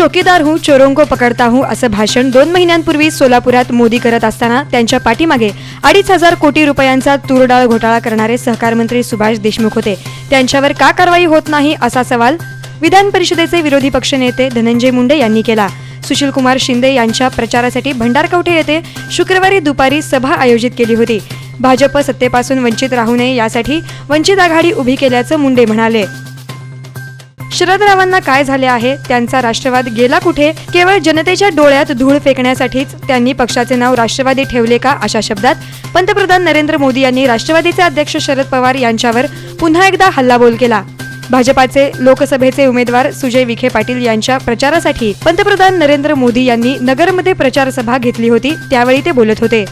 चौकीदार हूं चोरों को पकडता हूं असं भाषण दोन महिन्यांपूर्वी सोलापुरात मोदी करत असताना त्यांच्या पाठीमागे अडीच हजार कोटी रुपयांचा तुरडाळ घोटाळा करणारे सहकार मंत्री सुभाष देशमुख होते. त्यांच्यावर का कारवाई होत नाही असा सवाल विधान परिषदेचे विरोधी पक्षनेते धनंजय मुंडे यांनी केला. सुशीलकुमार शिंदे यांच्या प्रचारासाठी भंडारकवठे येथे शुक्रवारी दुपारी सभा आयोजित केली होती. भाजप सत्तेपासून वंचित राहू नये यासाठी वंचित आघाडी उभी केल्याचं मुंडे म्हणाले. शरदरावांना काय झाले आहे? त्यांचा राष्ट्रवाद गेला कुठे? केवळ जनतेच्या डोळ्यात धूळ फेकण्यासाठीच त्यांनी पक्षाचे नाव राष्ट्रवादी ठेवले का अशा शब्दात? पंतप्रधान नरेंद्र मोदी यांनी राष्ट्रवादीचे अध्यक्ष शरद पवार यांच्यावर पुन्हा एकदा हल्लाबोल केला. भाजपाचे लोकसभेचे उमेदवार सुजय विखे पाटील यांच्या प्रचारासाठी पंतप्रधान नरेंद्र मोदी यांनी नगरमध्ये प्रचारसभा घेतली होती त्यावेळी ते बोलत होते.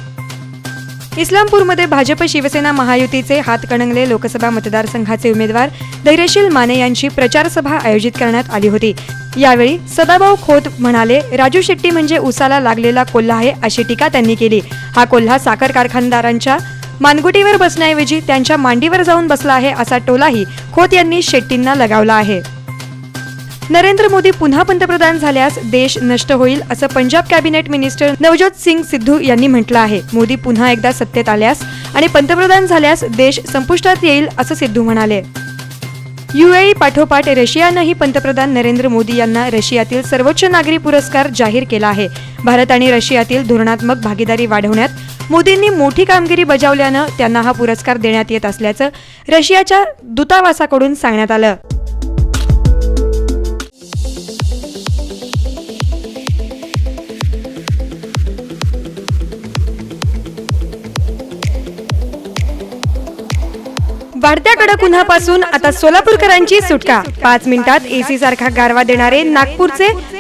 इस्लामपूरमध्ये भाजप शिवसेना महायुतीचे हातकणंगले लोकसभा मतदारसंघाचे उमेदवार धैर्यशील माने यांची प्रचारसभा आयोजित करण्यात आली होती. यावेळी सदाभाऊ खोत म्हणाले राजू शेट्टी म्हणजे उसाला लागलेला कोल्हा आहे अशी टीका त्यांनी केली. हा कोल्हा साखर कारखानदारांच्या मानगुटीवर बसण्याऐवजी त्यांच्या मांडीवर जाऊन बसला आहे असा टोलाही खोत यांनी शेट्टींना लगावला आहे. नरेंद्र मोदी पुन्हा पंतप्रधान झाल्यास देश नष्ट होईल असं पंजाब कॅबिनेट मिनिस्टर नवजोत सिंग सिद्धू यांनी म्हटलं आहे. मोदी पुन्हा एकदा सत्तेत आल्यास आणि पंतप्रधान झाल्यास देश संपुष्टात येईल असं सिद्धू म्हणाले. युएई पाठोपाठ रशियानंही पंतप्रधान नरेंद्र मोदी यांना रशियातील सर्वोच्च नागरी पुरस्कार जाहीर केला आहे. भारत आणि रशियातील धोरणात्मक भागीदारी वाढवण्यात मोदींनी मोठी कामगिरी बजावल्यानं त्यांना हा पुरस्कार देण्यात येत असल्याचं रशियाच्या दूतावासाकडून सांगण्यात आलं. कडक उन्हापासून आता सोलापूरकरांची सुटका. पाच मिनिटात एसी सारखा गारवा देणारे नागपूरचे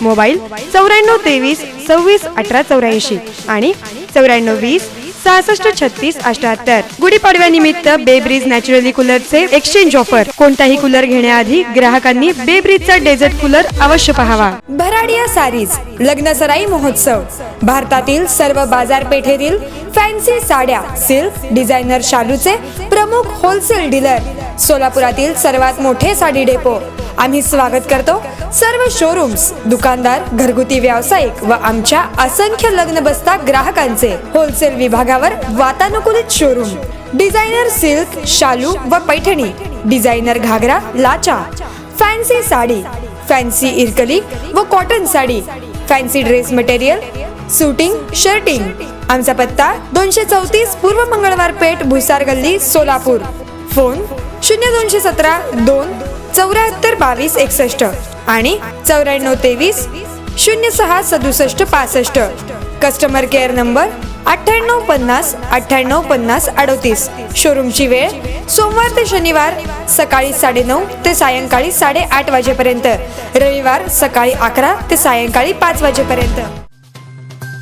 मोबाईल चौऱ्याण्णव तेवीस सव्वीस अठरा चौऱ्याऐंशी आणि चौऱ्याण्णव वीस सहासष्ट छत्तीस अठ्याहत्तर. गुढीपाडव्यानिमित्त बेब्रिज नॅचरली कूलरचे एक्सचेंज ऑफर कोणताही कूलर घेण्याआधी ग्राहकांनी बेब्रिजचा डेझर्ट कूलर अवश्य पहावा. भराडिया सारीज लग्नसराई महोत्सव. भारतातील सर्व बाजारपेठेतील फॅन्सी साड्या सिल्क डिझायनर शालूचे प्रमुख होलसेल डीलर सोलापुरातील सर्वात मोठे साडी डेपो आम्ही स्वागत करतो सर्व शोरूम्स दुकानदार घरगुती व्यावसायिक व आमच्या असंख्य लग्न बसता ग्राहकांचे. होलसेल विभागा रस्त्यावर वातानुकूलित शोरूम डिझायनर सिल्क शालू व पैठणी. डिझायनर घागरा लाचा. फॅन्सी साडी फॅन्सी इरकली व cotton sari. Fancy dress material suiting shirting आमचा पत्ता दोनशे चौतीस पूर्व मंगळवार पेठ भुसार गल्ली सोलापूर. फोन शून्य दोनशे सतरा दोन चौऱ्याहत्तर बावीस एकसष्ट आणि चौऱ्याण्णव तेवीस शून्य सहा सदुसष्ट पासष्ट. कस्टमर केअर नंबर अठ्ठ्याण्णव पन्नास अठ्ठ्याण्णव पन्नास अडतीस. शोरूमची वेळ सोमवार ते शनिवार सकाळी साडेनऊ ते सायंकाळी साडेआठ वाजेपर्यंत. रविवार सकाळी अकरा ते सायंकाळी पाच वाजेपर्यंत.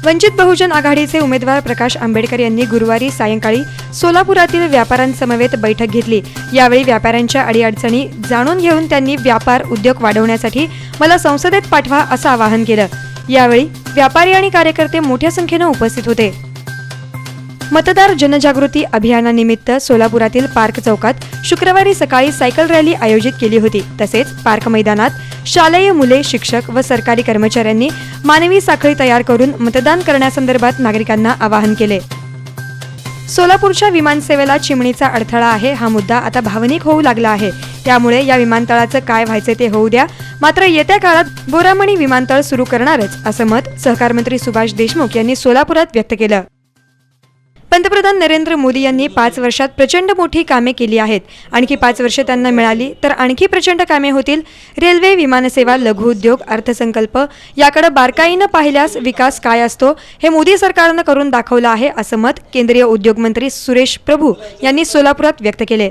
वंचित बहुजन आघाडीचे उमेदवार प्रकाश आंबेडकर यांनी गुरुवारी सायंकाळी सोलापुरातील व्यापाऱ्यांसमवेत बैठक घेतली. यावेळी व्यापाऱ्यांच्या अडीअडचणी जाणून घेऊन त्यांनी व्यापार उद्योग वाढवण्यासाठी मला संसदेत पाठवा असं आवाहन केलं. यावेळी व्यापारी आणि कार्यकर्ते मोठ्या संख्येनं उपस्थित होते. मतदार जनजागृती अभियानानिमित्त सोलापुरातील पार्क चौकात शुक्रवारी सकाळी सायकल रॅली आयोजित केली होती. तसेच पार्क मैदानात शालेय मुले शिक्षक व सरकारी कर्मचाऱ्यांनी मानवी साखळी तयार करून मतदान करण्यासंदर्भात नागरिकांना आवाहन केले. सोलापूरच्या विमानसेवेला चिमणीचा अडथळा आहे हा मुद्दा आता भावनिक होऊ लागला आहे. त्यामुळे या विमानतळाचं काय व्हायचे ते होऊ द्या. मात्र येत्या काळात बोरामणी विमानतळ सुरू करणारच असं मत सहकारमंत्री सुभाष देशमुख यांनी सोलापुरात व्यक्त केलं. पंतप्रधान नरेंद्र मोदी यांनी पाच वर्षात प्रचंड मोठी कामे केली आहेत. आणखी पाच वर्ष त्यांना मिळाली तर आणखी प्रचंड कामे होतील. रेल्वे विमानसेवा लघुउद्योग अर्थसंकल्प याकडे बारकाईनं पाहिल्यास विकास काय असतो हे मोदी सरकारनं करून दाखवलं आहे असं मत केंद्रीय उद्योग मंत्री सुरेश प्रभू यांनी सोलापुरात व्यक्त केले.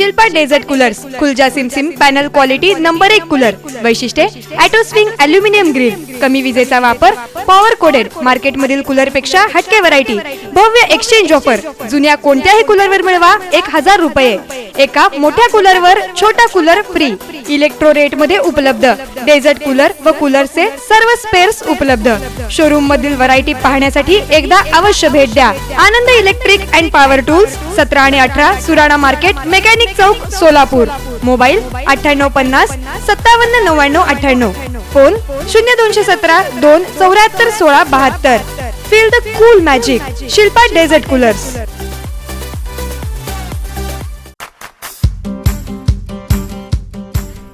Shilpa desert coolers खुलजा सिमसिम पॅनल क्वालिटी नंबर एक कूलर वैशिष्ट्ये ॲटोस्विंग अल्युमिनियम ग्रिल कमी विजेचा वापर पॉवर कोडेड मार्केटमधील कूलरपेक्षा पेक्षा हटके व्हरायटी भव्य एक्सचेंज ऑफर जुन्या कोणत्याही कूलरवर मिळवा एक हजार रुपये. एका मोठ्या कूलरवर छोटा कूलर फ्री इलेक्ट्रो रेटमध्ये उपलब्ध. डेझर्ट कूलर व कूलरचे सर्व स्पेअर्स उपलब्ध. शोरूम मधील व्हरायटी पाहण्यासाठी एकदा अवश्य भेट द्या. Anand electric and power tools सतरा आणि अठरा सुराणा मार्केट मेकॅनिक चौक सोलापूर. मोबाईल अठ्ठ्याण्णव पन्नास सत्तावन्न नव्याण्णव अठ्ठ्याण्णव. फोन शून्य दोनशे सतरा दोन चौऱ्याहत्तर सोळा बहात्तर. Feel the cool magic Shilpa desert coolers